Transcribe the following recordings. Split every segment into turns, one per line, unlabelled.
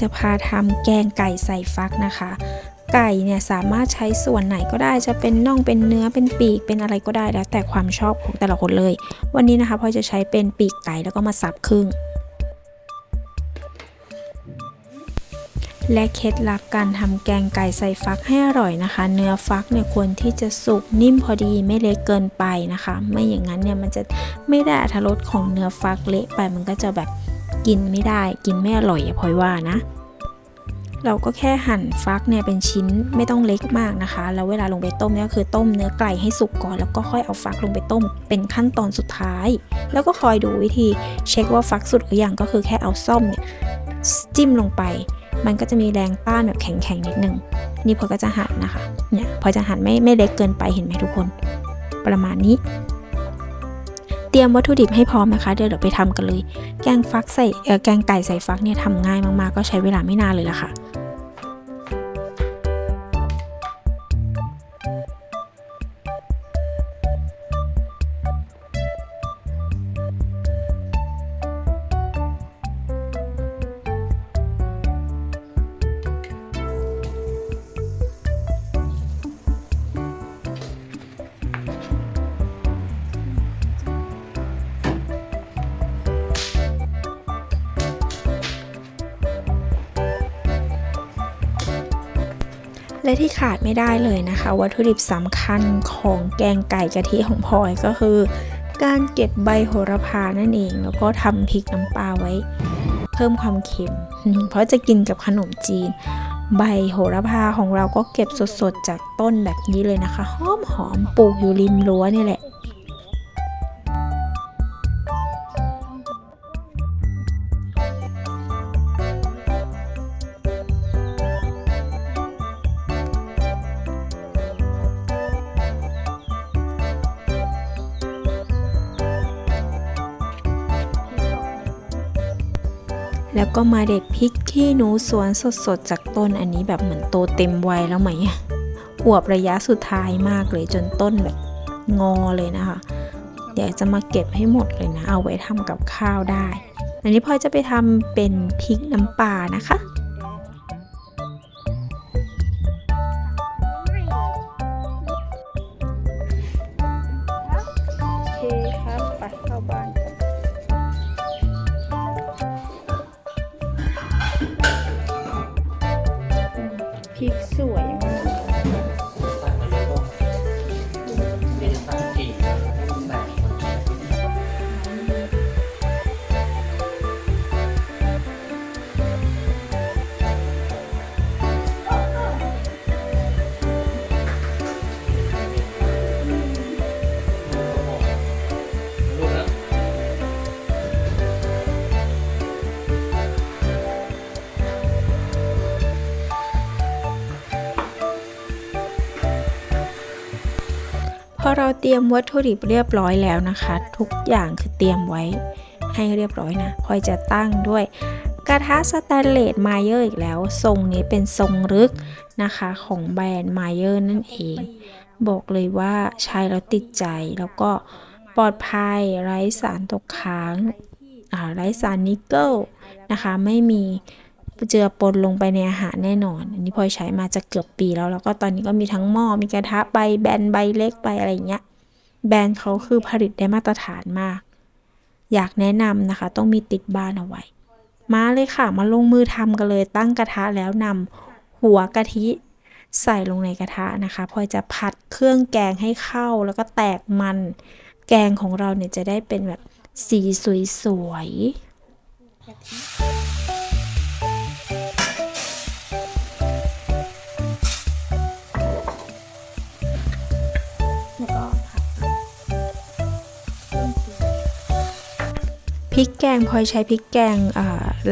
จะพาทำแกงไก่ใส่ฟักนะคะ ไก่เนี่ยสามารถใช้ส่วนไหนก็ได้จะเป็นน่องเป็นเนื้อเป็นปีกเป็นอะไรก็ได้แล้ว แต่ความชอบของแต่ละคนเลย วันนี้นะคะพลอยจะใช้เป็นปีกไก่แล้วก็มาสับครึ่งและเคล็ดลับการทำแกงไก่ใส่ฟักให้อร่อยนะคะ เนื้อฟักเนี่ยควรที่จะสุกนิ่มพอดีไม่เละเกินไปนะคะ ไม่อย่างนั้นเนี่ยมันจะไม่ได้อรรถรสของเนื้อฟักเละไปมันก็จะแบบ กินไม่ได้กินไม่อร่อยอะพลอยว่านะ เราก็แค่หั่นฟักเนี่ยเป็นชิ้นไม่ต้องเล็กมากนะคะ แล้วเวลาลงไปต้มเนี่ยก็คือต้มเนื้อไก่ให้สุกก่อน แล้วก็ค่อยเอาฟักลงไปต้ม เป็นขั้นตอนสุดท้าย แล้วก็คอยดูวิธีเช็คว่าฟักสุดหรือยังก็คือแค่เอาซ่อมเนี่ยจิ้มลงไป มันก็จะมีแรงต้านแบบแข็งๆนิดนึงนี่พอก็จะหั่นนะคะเนี่ยพอจะหั่นไม่ไม่เล็กเกินไปเห็นไหมทุกคน ประมาณนี้ เตรียมวัตถุดิบให้พร้อมนะคะ เดี๋ยวเราไปทำกันเลย แกงฟักใส่แกงไก่ใส่ฟักเนี่ยทำง่ายมากๆ ก็ใช้เวลาไม่นานเลยล่ะค่ะ และที่ขาดไม่ได้เลยนะคะ วัตถุดิบสำคัญของแกงไก่กะทิของพลอยก็คือ การเก็บใบโหระพานั่นเอง แล้วก็ทำพริกน้ำปลาไว้ เพิ่มความเค็ม เพราะจะกินกับขนมจีน ใบโหระพาของเราก็เก็บสดๆจากต้นแบบนี้เลยนะคะหอมหอมปลูกอยู่ริมรั้วนี่แหละ แล้วก็มาเด็ดพริกขี้หนูสวนสดๆจากต้นอันนี้แบบเหมือนโตเต็มวัยแล้วไหมอะอวบระยะสุดท้ายมากเลยจนต้นแบบงอเลยนะคะเดี๋ยวจะมาเก็บให้หมดเลยนะ เอาไว้ทำกับข้าวได้ อันนี้พลอยจะไปทำเป็นพริกน้ำปลานะคะ พอเราเตรียมวัตถุดิบเรียบร้อยแล้วนะคะ ทุกอย่างคือเตรียมไว้ให้เรียบร้อยนะพลอยจะตั้งด้วย กระทะสแตนเลสไมเยอร์อีกแล้ว ทรงนี้เป็นทรงลึกนะคะของแบรนด์ไมเยอร์นั่นเอง บอกเลยว่าใช้แล้วติดใจแล้วก็ปลอดภัยไร้สารตกค้างไร้สารนิกเกิลนะคะ ไม่มี เจือปนลงไปในอาหารแน่นอน อันนี้พลอยใช้มาจะเกือบปีแล้ว แล้วก็ตอนนี้ก็มีทั้งหม้อ มีกระทะใบแบนใบเล็กใบอะไรเงี้ย แบรนด์เขาคือผลิตได้มาตรฐานมาก อยากแนะนำนะคะ ต้องมีติดบ้านเอาไว้ มาเลยค่ะ มาลงมือทำกันเลย ตั้งกระทะแล้วนำหัวกะทิใส่ลงในกระทะนะคะพลอยจะผัดเครื่องแกงให้เข้าแล้วก็แตกมัน แกงของเราเนี่ยจะได้เป็นแบบสีสวยๆ ริกแกงพลอยใช้พริกแกง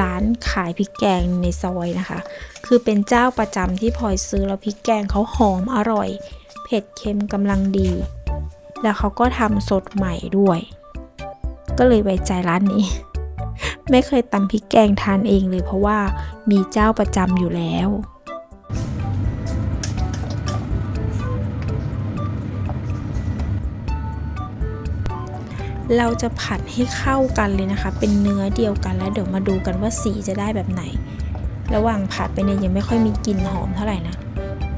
ร้านขายพริกแกงในซอยนะคะ คือเป็นเจ้าประจำที่พลอยซื้อแล้วพริกแกงเขาหอมอร่อย เผ็ดเค็มกำลังดี แล้วเขาก็ทำสดใหม่ด้วย ก็เลยไว้ใจร้านนี้ ไม่เคยตำพริกแกงทานเองเลยเพราะว่ามีเจ้าประจำอยู่แล้ว เราจะผัดให้เข้ากันเลยนะคะ เป็นเนื้อเดียวกันแล้วเดี๋ยวมาดูกันว่าสีจะได้แบบไหน ระหว่างผัดไปเนี่ยยังไม่ค่อยมีกลิ่นหอมเท่าไหร่นะ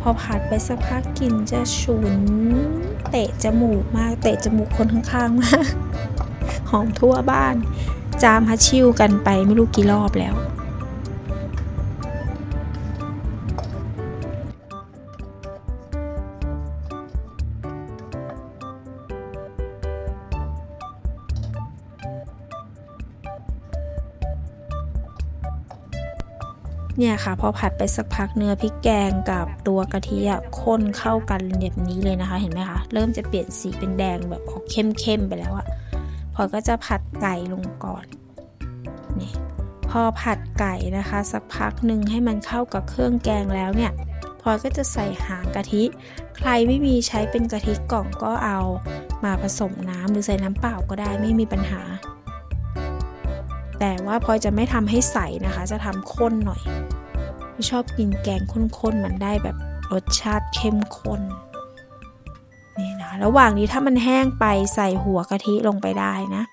พอผัดไปสักพักกลิ่นจะฉุน เตะจมูกมาก เตะจมูกคนข้างๆมาก หอมทั่วบ้าน จามฮัชชิวกันไปไม่รู้กี่รอบแล้ว เนี่ยค่ะพอผัดไปสักพักเนื้อพริกแกงกับตัวกะทิอะข้นเข้ากันแบบนี้เลยนะคะ เห็นไหมคะเริ่มจะเปลี่ยนสีเป็นแดงแบบออกเข้มๆไปแล้วอะพอก็จะผัดไก่ลงก่อนนี่พอผัดไก่นะคะ สักพักหนึ่งให้มันเข้ากับเครื่องแกงแล้วเนี่ยพลอยก็จะใส่หางกะทิ ใครไม่มีใช้เป็นกะทิกล่องก็เอามาผสมน้ำหรือใส่น้ำเปล่าก็ได้ไม่มีปัญหา แต่ว่าพลอยจะไม่ทำให้ใสนะคะ จะทำข้นหน่อยชอบกินแกงข้นๆมันได้แบบรสชาติเข้มข้นนี่นะระหว่างนี้ถ้ามันแห้งไปใส่หัวกะทิลงไปได้นะ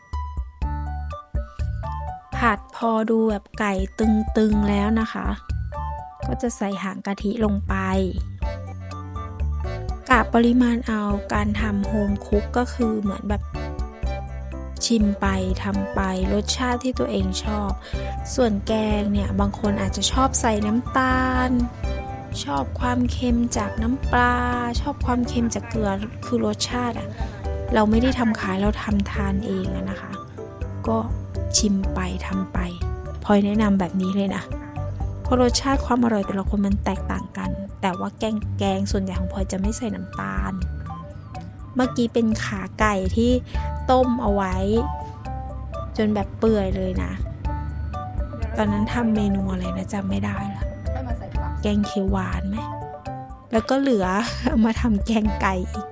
ผัดพอดูแบบไก่ตึงๆแล้วนะคะ ก็จะใส่หางกะทิลงไปกะปริมาณเอาการทำโฮมคุกก็คือเหมือนแบบ ชิมไปทำไปรสชาติที่ตัวเองชอบ ส่วนแกงเนี่ยบางคนอาจจะชอบใส่น้ำตาล ชอบความเค็มจากน้ำปลา ชอบความเค็มจากเกลือคือรสชาติอะเราไม่ได้ทำขายเราทำทานเองนะคะ ก็ชิมไปทำไปพลอยแนะนำแบบนี้เลยนะเพราะรสชาติความอร่อยแต่ละคนมันแตกต่างกัน แต่ว่าแกงแกงส่วนใหญ่ของพลอยจะไม่ใส่น้ำตาล เมื่อกี้เป็นขาไก่ที่ ต้มเอาไว้ จนแบบเปื่อยเลยนะ ตอนนั้นทำเมนูอะไรนะจำไม่ได้ละ
ให้มาใส่ฝัก
แกงเขียวหวานไหมแล้วก็เหลือเอามาทำแกงไก่อีก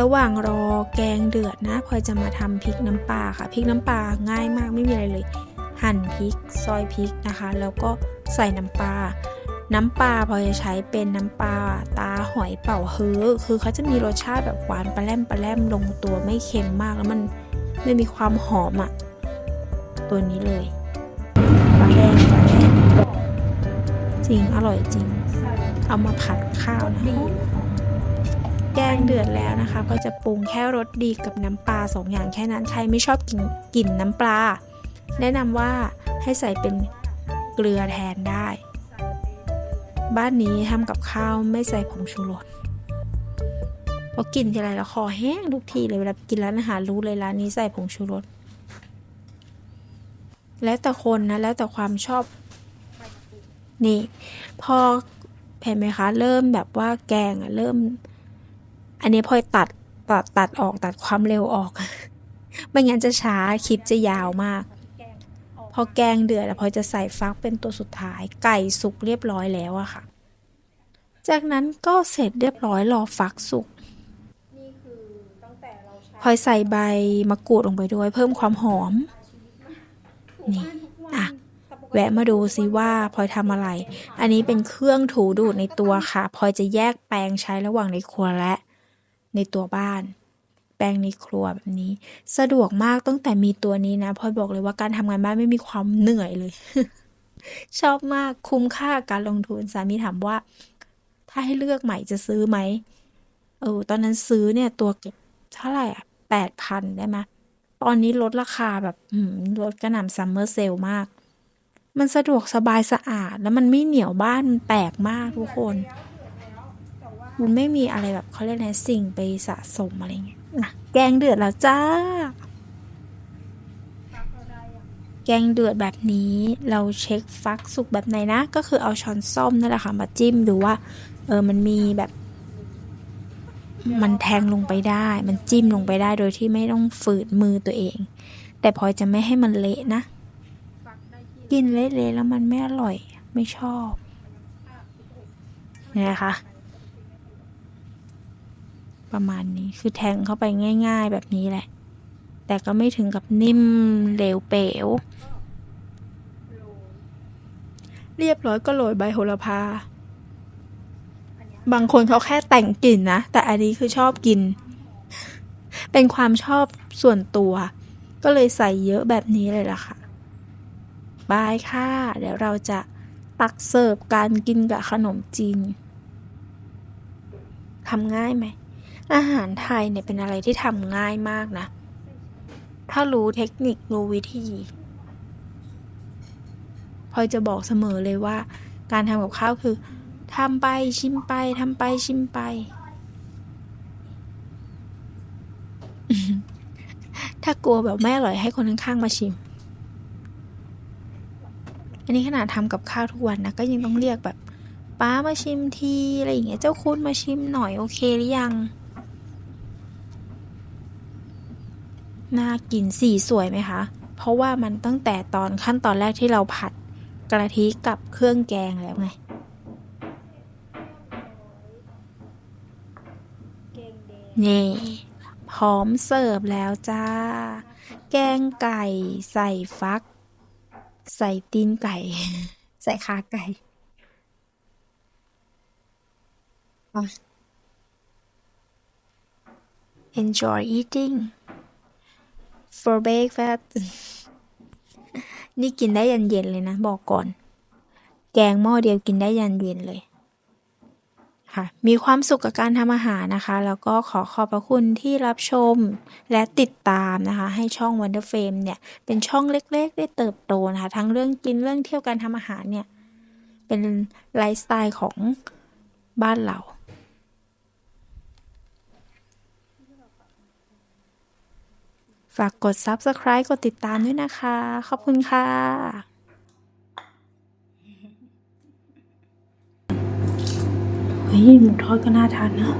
ระหว่างรอแกงเดือดนะพลอยจะมาทำพริกน้ำปลาค่ะพริกน้ำปลาง่ายมากไม่มีอะไรเลย หั่นพริกซอยพริกนะคะ แล้วก็ใส่น้ำปลา น้ำปลาพอจะใช้เป็นน้ำปลาตาหอยเป่าฮื้อคือเขาจะมีรสชาติแบบหวานปลาแรมปลาแรมลงตัวไม่เค็มมากแล้วมันไม่มีความหอมอะตัวนี้เลยปลาแดงปลาแดงจริงอร่อยจริง เอามาผัดข้าวนะแกงเดือดแล้วนะคะ ก็จะปรุงแค่รสดีกับน้ำปลาสองอย่างแค่นั้นใครไม่ชอบกินกลิ่นน้ำปลา แนะนำว่าให้ใส่เป็นเกลือแทนได้ บ้านนี้ทำกับข้าวไม่ใส่ผงชูรสพอกินทีไรแล้วคอแห้งทุกทีเลยเวลาไปกินร้านอาหารรู้เลยร้านนี้ใส่ผงชูรสแล้วแต่คนนะแล้วแต่ความชอบ นี่ พอเห็นไหมคะ เริ่มแบบว่าแกงอะเริ่ม อันนี้พอยตัดตัดตัดออกตัดความเร็วออก ไม่งั้นจะช้าคลิปจะยาวมาก พอแกงเดือดพอจะใส่ฟักเป็นตัวสุดท้าย ไก่สุกเรียบร้อยแล้วอะค่ะ จากนั้นก็เสร็จเรียบร้อยรอฟักสุกพลอยใส่ใบมะกรูดลงไปด้วย เพิ่มความหอม นี่อะแวะมาดูซิว่าพลอยทำอะไร อันนี้เป็นเครื่องถูดูดในตัวค่ะพลอยจะแยกแปรงใช้ระหว่างในครัวและในตัวบ้าน แปรงในครัวแบบนี้ สะดวกมากตั้งแต่มีตัวนี้นะพลอยบอกเลยว่าการทำงานบ้านไม่มีความเหนื่อยเลย ชอบมากคุ้มค่าการลงทุนสามีถามว่า ถ้าให้เลือกใหม่จะซื้อไหมเออตอนนั้นซื้อเนี่ยตัวเก็บเท่าไหร่อะแปดพันได้ไหมตอนนี้ลดราคาแบบลดกระหน่ำซัมเมอร์เซลมาก มันสะดวกสบายสะอาด แล้วมันไม่เหนียวบ้านมันแปลกมากทุกคน มันไม่มีอะไรแบบเขาเรียกอะไรสิ่งไปสะสมอะไรเงี้ย นะแกงเดือดแล้วจ้า แกงเดือดแบบนี้เราเช็คฟักสุกแบบไหนนะ ก็คือเอาช้อนส้อมนั่นแหละค่ะมาจิ้มดูว่า เออมันมีแบบ มันแทงลงไปได้ มันจิ้มลงไปได้โดยที่ไม่ต้องฝืนมือตัวเอง แต่พอจะไม่ให้มันเละนะ กินเละๆแล้วมันไม่อร่อย ไม่ชอบเนี่ยนะคะ ประมาณนี้ คือแทงเข้าไปง่าย ๆ แบบนี้แหละ แต่ก็ไม่ถึงกับนิ่มเหลวเป๋ว เรียบร้อยก็โรยใบโหระพา บางคนเขาแค่แต่งกลิ่นนะ แต่อันนี้คือชอบกิน เป็นความชอบส่วนตัว ก็เลยใส่เยอะแบบนี้เลยล่ะค่ะ บายค่ะ เดี๋ยวเราจะตักเสิร์ฟการกินกับขนมจีนทำง่ายไหม อาหารไทยเนี่ยเป็นอะไรที่ทำง่ายมากนะ ถ้ารู้เทคนิครู้วิธีพลอยจะบอกเสมอเลยว่า การทำกับข้าวคือทำไปชิมไปทำไปชิมไป ถ้ากลัวแบบไม่อร่อยให้คนข้างๆมาชิม อันนี้ขนาดทำกับข้าวทุกวันนะก็ยังต้องเรียกแบบ ป้ามาชิมทีอะไรอย่างเงี้ยเจ้าคุณมาชิมหน่อยโอเคหรือยัง น่ากินสีสวยไหมคะ เพราะว่ามันตั้งแต่ตอนขั้นตอนแรกที่เราผัดกะทิกับเครื่องแกงแล้วไง
เกงแดง
นี่พร้อมเสิร์ฟแล้วจ้า แกงไก่ใส่ฟัก ใส่ตีนไก่ ใส่ขาไก่อะ enjoy eating for breakfast นี่กินได้ยันเย็นเลยนะ บอกก่อน แกงหม้อเดียวกินได้ยันเย็นเลย ค่ะ มีความสุขกับการทำอาหารนะคะ แล้วก็ขอขอบพระคุณที่รับชมและติดตามนะคะ ให้ช่อง Wonder Frame เนี่ย เป็นช่องเล็กๆ ได้เติบโตนะคะ ทั้งเรื่องกินเรื่องเที่ยวการทำอาหารเนี่ย เป็นไลฟ์สไตล์ของบ้านเรา ฝากกด Subscribe กดติดตามด้วยนะคะ ขอบคุณค่ะ เฮ้ย หมูทอดก็น่าทานนะ